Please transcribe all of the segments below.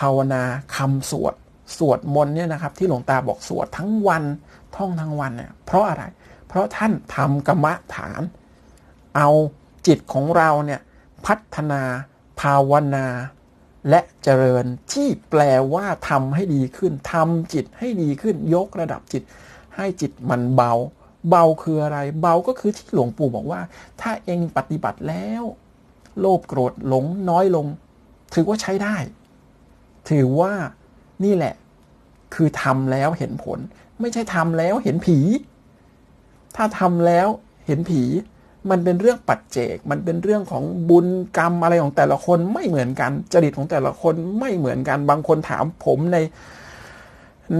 ภาวนาคำสวด สวดมนต์เนี่ยนะครับ ที่หลวงตาบอกสวดทั้งวันท่องทั้งวันเนี่ยเพราะอะไร เพราะท่านทำกรรมฐาน เอาจิตของเราเนี่ยพัฒนาภาวนาและเจริญที่แปลว่าทำให้ดีขึ้นทำจิตให้ดีขึ้นยกระดับจิต ให้จิตมันเบา เบาคืออะไร เบาก็คือที่หลวงปู่บอกว่า ถ้าเองปฏิบัติแล้ว โลภโกรธหลงน้อยลง ถือว่าใช้ได้ ถือว่านี่แหละ คือทำแล้วเห็นผล ไม่ใช่ทำแล้วเห็นผี ถ้าทำแล้วเห็นผี มันเป็นเรื่องปัจเจก มันเป็นเรื่องของบุญกรรมอะไรของแต่ละคนไม่เหมือนกัน จริตของแต่ละคนไม่เหมือนกัน บางคนถามผมใน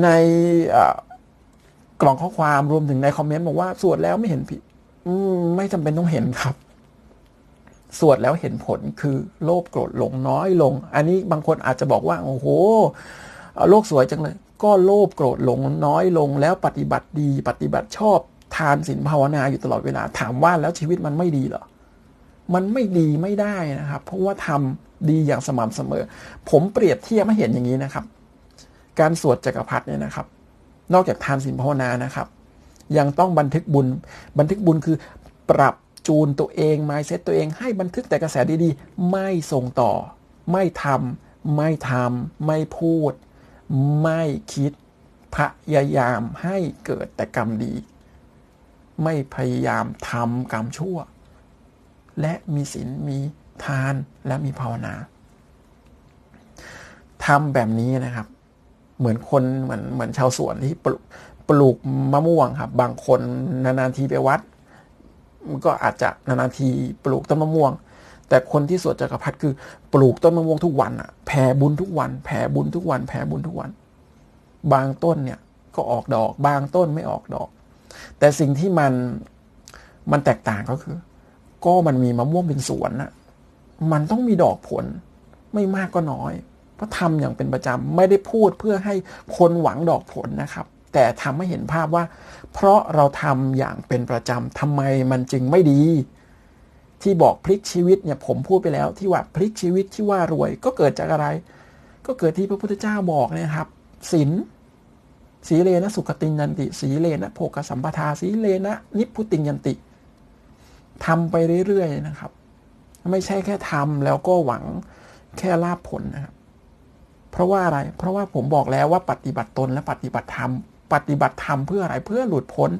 ในกล่องข้อความรวมถึงในคอมเมนต์บอกว่าสวดแล้วไม่เห็นผีไม่จำเป็นต้องเห็นครับ สวดแล้วเห็นผลคือโลภโกรธหลงน้อยลง อันนี้บางคนอาจจะบอกว่า โอ้โหโลกสวยจังเลย ก็โลภโกรธหลงน้อยลง แล้วปฏิบัติดี ปฏิบัติชอบทานศีลภาวนาอยู่ตลอดเวลาถามว่าแล้วชีวิตมันไม่ดีเหรอมันไม่ดีไม่ได้นะครับ เพราะว่าทำดีอย่างสม่ำเสมอ ผมเปรียบเทียบให้เห็นอย่างนี้นะครับ การสวดจักรพรรดิเนี่ยนะครับ นอกจากทานศีลภาวนานะครับ ยังต้องบันทึกบุญบันทึกบุญคือปรับ จูนตัวเองไมเซ็ตตัวเองให้บันทึกแต่กระแสดีๆ ไม่ส่งต่อ ไม่ทำไม่ทำไม่พูด ไม่คิด พยายามให้เกิดแต่กรรมดี ไม่พยายามทำกรรมชั่ว และมีศีลมีทานและมีภาวนาทำแบบนี้นะครับ เหมือนคนเหมือนเหมือนชาวสวนที่ปลูกปลูกมะม่วงครับ บางคนนานๆทีไปวัด มันก็อาจจะนานๆทีปลูกต้นมะม่วง แต่คนที่สวดจักรพรรดิคือปลูกต้นมะม่วงทุกวันอะแผ่บุญทุกวัน แผ่บุญทุกวัน แผ่บุญทุกวัน บางต้นเนี่ยก็ออกดอก บางต้นไม่ออกดอก แต่สิ่งที่มันมันแตกต่างก็คือ ก็มันมีมะม่วงเป็นสวนอะมันต้องมีดอกผลไม่มากก็น้อย เพราะทำอย่างเป็นประจำไม่ได้พูดเพื่อให้คนหวังดอกผลนะครับ แต่ทำให้เห็นภาพว่า เพราะเราทำอย่างเป็นประจำทำไมมันจึงไม่ดี ที่บอกพลิกชีวิตเนี่ยผมพูดไปแล้ว ที่ว่าพลิกชีวิตที่ว่ารวยก็เกิดจากอะไร ก็เกิดที่พระพุทธเจ้าบอกนะครับศีลสีเลนะสุขติยันติ สีเลนะโภกสัมปทา สีเลนะนิพุติยันติทำไปเรื่อยๆนะครับ ไม่ใช่แค่ทำแล้วก็หวังแค่ลาบผลนะครับ เพราะว่าอะไร เพราะว่าผมบอกแล้วว่าปฏิบัติตนและปฏิบัติธรรม ปฏิบัติธรรมเพื่ออะไรเพื่อหลุดพ้น